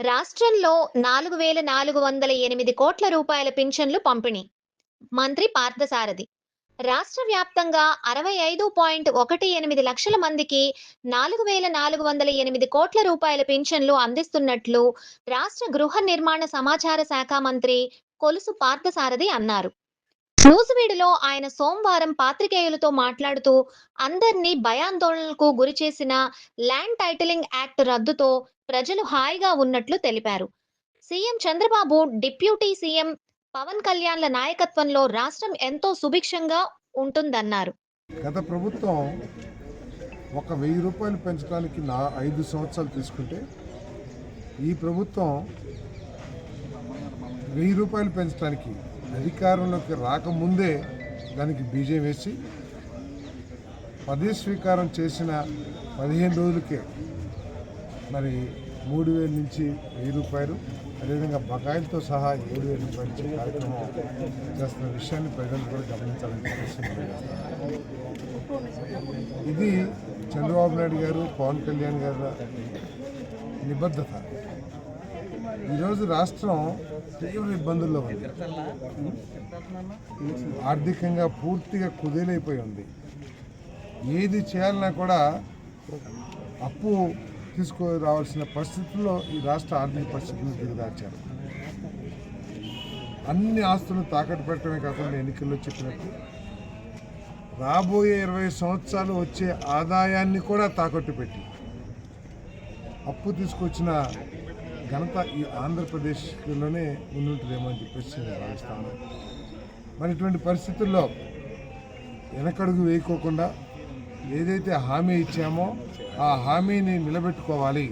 రాష్ట్రంలో నాలుగు వేల నాలుగు వందల ఎనిమిది కోట్ల రూపాయల పింఛన్లు పంపిణీ. మంత్రి పార్థసారథి. రాష్ట్ర వ్యాప్తంగా అరవై ఐదు పాయింట్ ఒకటి ఎనిమిది లక్షల మందికి నాలుగు వేల నాలుగు వందల ఎనిమిది కోట్ల రూపాయల పింఛన్లు అందిస్తున్నట్లు రాష్ట్ర గృహ నిర్మాణ సమాచార శాఖ మంత్రి కొలుసు పార్థసారథి అన్నారు. నూజివీడులో ఆయన సోమవారం పాత్రికేయులతో మాట్లాడుతూ అందరినీ భయాందోళనలకు గురి చేసిన ల్యాండ్ టైటిలింగ్ యాక్ట్ రద్దుతో ప్రజలు హాయిగా ఉన్నట్లు తెలిపారు. CM Chandrababu deputy CM Pawan కళ్యాణ్ల నాయకత్వంలో రాష్ట్రం ఎంతో సుభిక్షంగా ఉంటుందన్నారు. గత ప్రభుత్వం ఒక వెయ్యి రూపాయలు పెంచడానికి నా ఐదు సంవత్సరాలు తీసుకుంటే ఈ ప్రభుత్వం వెయ్యి రూపాయలు పెంచడానికి అధికారంలోకి రాకముందే దానికి బీజం వేసి పదవి స్వీకారం చేసిన పదిహేను రోజులకే మరి మూడు వేల నుంచి వెయ్యి రూపాయలు అదేవిధంగా బకాయిలతో సహా ఏడు వేల రూపాయలు ఇచ్చే కార్యక్రమం చేస్తున్న విషయాన్ని ప్రజలు కూడా గమనించాలని చెప్పేసి ఇది చంద్రబాబు నాయుడు గారు పవన్ కళ్యాణ్ గారి నిబద్ధత. ఈరోజు రాష్ట్రం తీవ్ర ఇబ్బందుల్లో ఉంది. ఆర్థికంగా పూర్తిగా కుదేలైపోయి ఉంది. ఏది చేయాలన్నా కూడా అప్పు తీసుకురావాల్సిన పరిస్థితుల్లో ఈ రాష్ట్ర ఆర్థిక పరిస్థితులను దిగదార్చారు. అన్ని ఆస్తులను తాకట్టు పెట్టడమే కాకుండా ఎన్నికల్లో చెప్పినట్టు రాబోయే ఇరవై సంవత్సరాలు వచ్చే ఆదాయాన్ని కూడా తాకట్టు పెట్టి అప్పు తీసుకొచ్చిన ఘనత ఈ ఆంధ్రప్రదేశ్లోనే ఉండుంటుందేమో అని చెప్పేసి నేను భావిస్తాను. మరి ఇటువంటి పరిస్థితుల్లో వెనకడుగు వేయకోకుండా ఏదైతే హామీ ఇచ్చామో ఆ హామీని నిలబెట్టుకోవాలి.